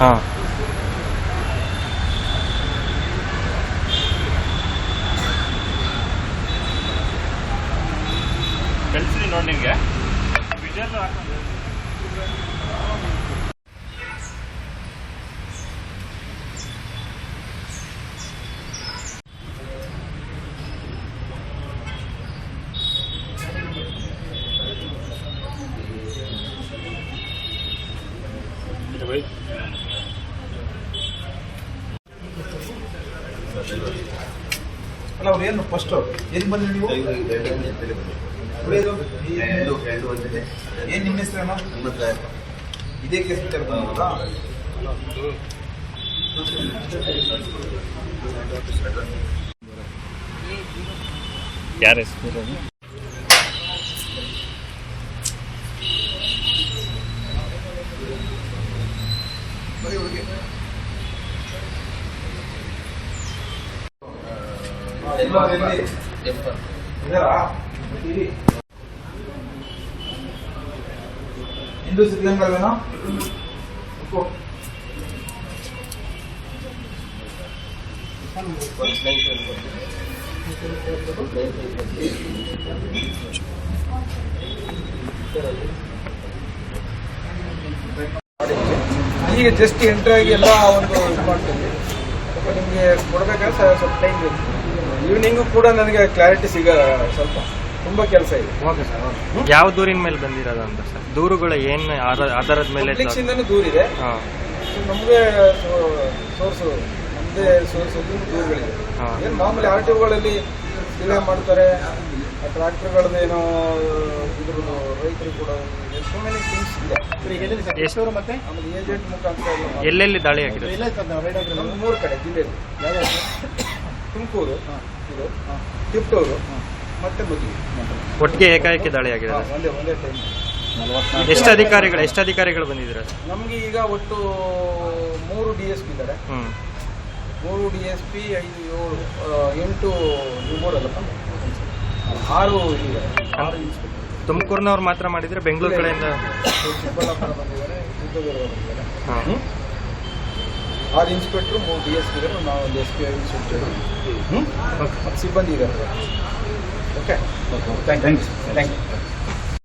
ಹಾಂ. ಕಳಿಸ್ತೀನಿ ನೋಡಿ ನಿಮಗೆ. ವಿಜುವಲ್ ಅಲ್ಲ ಅವ್ರು ಏನು ಫಸ್ಟ್ ಎಲ್ಲಿ ಬಂದ್ರಿ ನೀವು? ಏನ್? ನಿಮ್ಮ ಹೆಸರೇನು ಇದೇ ಕೇಸ್ ಬಂದ್ರಲ್ಲ ಯಾರ ಹೆಸರು ಬರೀ ಹುಡುಗಿ ಎಲ್ಲ ಎಲ್ಲಿ ಇದಾರಾ ಇರಿ. ಹಿಂದೂ ಸಿದ್ಧಗಂಗಲ್ವೇನೋ ಕೂತ್ಕೋ. ಈಗ ಜಸ್ಟ್ ಎಂಟ್ರಿ ಆಗಿ ಎಲ್ಲ ಒಂದು ಇದು ಮಾಡ್ತೀವಿ. ನಿಮಗೆ ಕೊಡ್ಬೇಕಾದ್ರೆ ಸ್ವಲ್ಪ ಟೈಮ್ ಬೇಕು. ಈವ್ನಿಂಗು ಕೂಡ ನನಗೆ ಕ್ಲಾರಿಟಿ ಸಿಗ ಸ್ವಲ್ಪ ತುಂಬಾ ಕೆಲಸ ಇದೆ. ಓಕೆ ಸರ್ ಯಾವ ದೂರಿನ ಮೇಲೆ ಬಂದಿರೋದು ಅಂತ ಸರ್ ದೂರುಗಳು ಏನು ಆಧಾರದ ಮೇಲೆ ಪಬ್ಲಿಕ್ಸ್ ಇಂದನೂ ದೂರ ಇದೆ. ಹಾಂ. ನಮಗೆ ಸೋರ್ಸು ನಮ್ದೇ ಸೋರ್ಸ್ ದೂರುಗಳಿದೆ. ಏನು ಮಾಮೂಲಿ ಆರ್ ಟಿ ಒಗಳಲ್ಲಿ ಡಿಲೇ ಮಾಡ್ತಾರೆ ಟ್ರಾಕ್ಟರ್ಗಳದ್ದೇನೋ ಇದ್ರು ರೈತರು ಕೂಡ ಎಷ್ಟೋ ಮೇಲೆ ಥಿಂಗ್ಸ್ ಇದೆ. ಎಷ್ಟು? ಮತ್ತೆ? ಆಮೇಲೆ ಏಜೆಂಟ್ ಮುಖಾಂತರ ಎಲ್ಲ ಮಾಡ್ತಾರೆ. ಎಲ್ಲೆಲ್ಲಿ ದಾಳಿ ಆಗಿದೆ ನಮ್ಮ ಮೂರು ಕಡೆ ಜಿಲ್ಲೆಯಲ್ಲಿ. ತುಮಕೂರು ಇದು ತಿಪ್ಟೂರು ಮತ್ತೆ ಮುದ್ದಿಗೆ ಒಟ್ಟಿಗೆ ಏಕಾಏಕಿ ದಾಳಿ ಆಗಿದೆ ಒಂದೇ ಒಂದೇ ಟೈಮ್ ಎಷ್ಟು ಅಧಿಕಾರಿಗಳು ಎಷ್ಟು ಅಧಿಕಾರಿಗಳು ಬಂದಿದ್ದೀರಾ? ನಮಗೆ ಈಗ ಒಟ್ಟು ಮೂರು ಡಿ ಎಸ್ ಪಿ ಇದ್ದಾರೆ. ಹ್ಞೂ ಮೂರು ಡಿ ಎಸ್ ಪಿ ಐದು ಏಳು ಎಂಟು ಆರು ಇನ್ಸ್ಪೆಕ್ಟರ್ ತುಮಕೂರಿನವ್ರು ಮಾತ್ರ ಮಾಡಿದ್ರೆ ಬೆಂಗಳೂರು ಕಡೆಯಿಂದ ಚಿಕ್ಕಬಳ್ಳಾಪುರ ಬಂದಿದ್ದಾರೆ ಚಿತ್ರದುರ್ಗ ಬಂದಿದ್ದಾರೆ. ಹಾಂ ಆರು ಇನ್ಸ್ಪೆಕ್ಟ್ರು ಮೂರು ಡಿ ಎಸ್ ಪಿ ಇದ್ದಾರೆ ನಾವು ಒಂದು ಎಸ್ ಪಿ ಐ ಇನ್ಸ್ಪೆಕ್ಟರ್ ಮತ್ತು ಸಿಬ್ಬಂದಿ ಇದ್ದಾರೆ